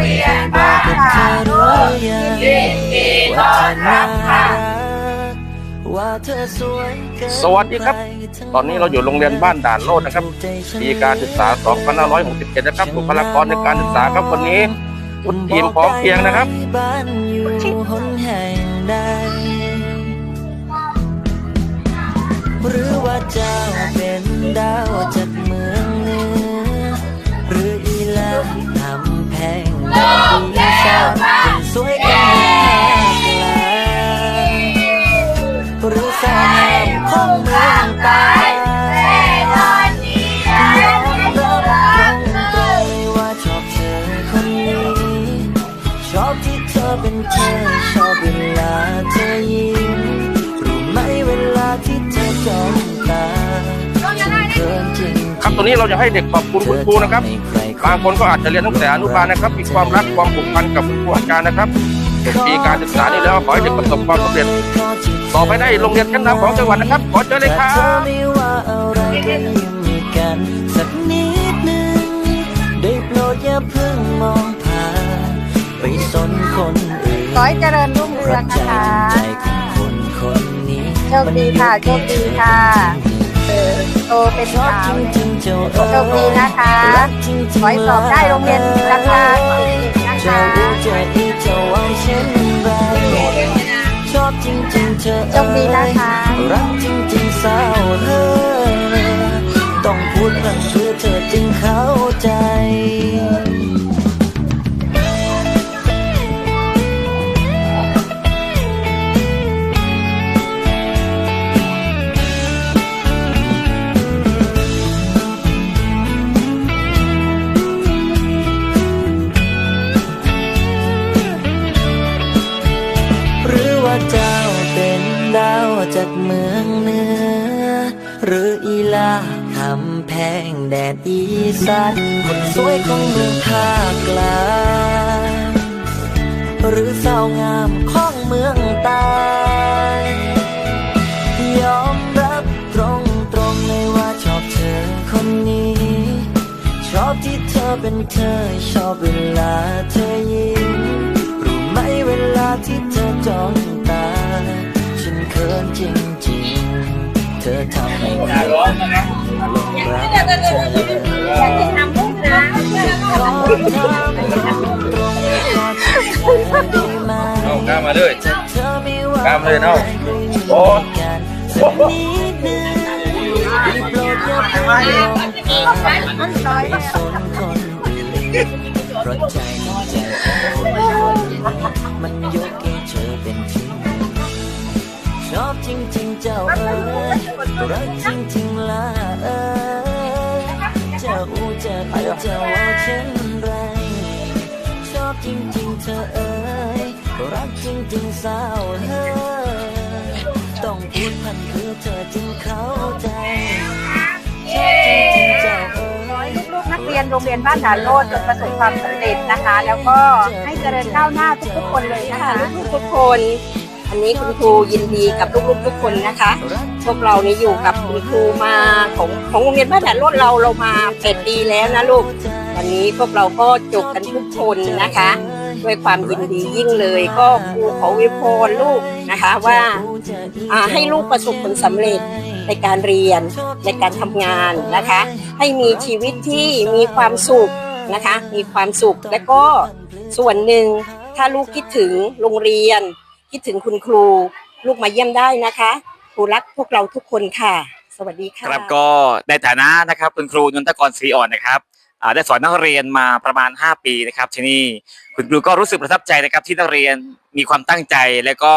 เรียนบ้านด่านโน้นยินดีต้อนรับค่ะสวัสดีครับ ตอนนี้เราอยู่โรงเรียนบ้านด่านโลดนะครับปีการศึกษา 2567 นะครับบุคลากรในการศึกษาครับวันนี้คุณทีมพร้อมเพียงนะครับหรือว่าเจ้าเป็น จริงครับตรงนี้เราจะให้เด็กขอบคุณคุณครูนะครับบางคนก็อาจจะเรียนตั้งแต่อนุบาลนะครับมีความรักความผูกพันกับคุณครูอาจารย์นะครับปีการศึกษานี้แล้วขอให้เด็กประสบความสำเร็จต่อไปได้โรงเรียนชั้นนำของจังหวัดนะครับ ขอเชิญเลยครัแต่เธอบไม่ว่าอะไรก็ยิ้มกันสักนิดหนึ่งได้โปรดอย่าเพิ่งมองผ่านไปสนคนอื่นขอให้เจริญรุ่งเรืองนะคะใจของคนคนนี้โชคดีค่ะโชคดีค่ะเออ โตเป็นสาวเลยริงๆเจ้าโชคดีนะคะรักจริงๆขอให้สอบได้โรงเรียนราคานะเจ้าคะจที่เจ้าเอาเช่นไรชอบจริงๆเธอโชคดีนะคะรักจริงๆสาวเธอต้องพูดเพื่อเพื่อเธอจึงค่ะ จากเมืองเหนือหรืออีลาคำแพงแดดอีสานคนสวยของเมืองภาคกลางหรือสาวงามของเมืองใตายยอมรับตรงตรงๆเลยว่าชอบเธอคนนี้ ชอบที่เธอเป็นเธอชอบเวลาเธอยิ้มรู้ไหมเวลาที่เธอจ้อง ขินจริงๆ เธอทำให้ฉันหลงรักเธออยากจะทำมุกนะขอทำตรงขอเธอได้ไหมเอาข้ามมาเลยถ้าเธอไม่ว่าข้ามเลยเนาะโอ้กันสักนิดหนึงโปรดอย่าเพิ่งมองผ่สนคนอื่นเพราะใจนใจของคนคนนี้มันยกให้เธอเป็นที่หนึ่ง ชอบจริงๆเจ้าเอ๋ยรักจริงๆล่ะเอ๋ยเจ้าอูเจ้าเอ๋ยเจ้าเอาเช่นไร ชอบจริงๆเธอเอ๋ยรักจริงๆสาวเฮ้ยต้องพูดพันเพื่อเธอจึงเข้าใจชอบจริงๆเจ้าเอ๋ขอให้ยลูกๆนักเรียนโรงเรียนบ้านด่านโลดจงประสบความสำเร็จนะคะ แล้วก็ให้เจริญก้าวหน้าทุกๆคนเลยนะค่ะคะลูกๆทุกคน อันนี้คุณครูยินดีกับลูกๆทุกคนนะคะ พวกเรานี่อยู่กับคุณครูมาของของโรงเรียนบ้านแด่านโลดเราเรามาเจ็ดปีแล้วนะลูกวันนี้พวกเราก็จบกันทุกคนนะคะ ด้วยความยินดียิ่งเลยก็ครูขอวยพรลูกนะคะว่าอ่าให้ลูกประสบผลสำเร็จในการเรียนในการทำงานนะคะ ให้มีชีวิตที่มีความสุขนะคะ มีความสุขและก็ส่วนหนึ่งถ้าลูกคิดถึงโรงเรียน คิดถึงคุณครูลูกมาเยี่ยมได้นะคะ ครูรักพวกเราทุกคนค่ะ สวัสดีค่ะ ครับก็ในฐานะนะครับคุณครูนนทกรศรีอ่อนนะครับอ่าได้สอนนักเรียนมาประมาณ 5 ปีนะครับที่นี่คุณครูก็รู้สึกประทับใจนะครับที่นักเรียนมีความตั้งใจและก็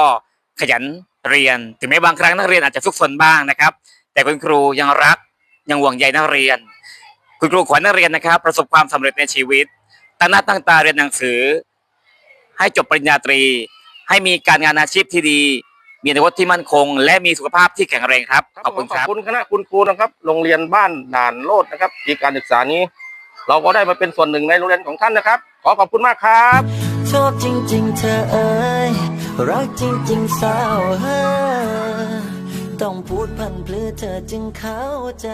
ขยันเรียน ถึงแม้บางครั้งนักเรียนอาจจะซุกซนบ้างนะครับ แต่คุณครูยังรักยังห่วงใยนักเรียน คุณครูขอให้นักเรียนนะครับ ประสบความสำเร็จในชีวิต ตั้งหน้าตั้งตาเรียนหนังสือ ให้จบปริญญาตรี ให้มีการงานอาชีพที่ดี มีอนาคตที่มั่นคง และมีสุขภาพที่แข็งแรงครับขอบคุณครับขอบคุณคณะคุณครูนะครับ โรงเรียนบ้านด่านโลดนะครับปีการศึกษานี้ เราก็ได้มาเป็นส่วนหนึ่งในโรงเรียนของท่านนะครับ ขอขอบคุณมากครับ ชอบจริง ๆ เธอเอ๋ยรักจริง ๆ สาวเฮ้ยต้องพูดพันเพลือเธอจึงเข้าใจ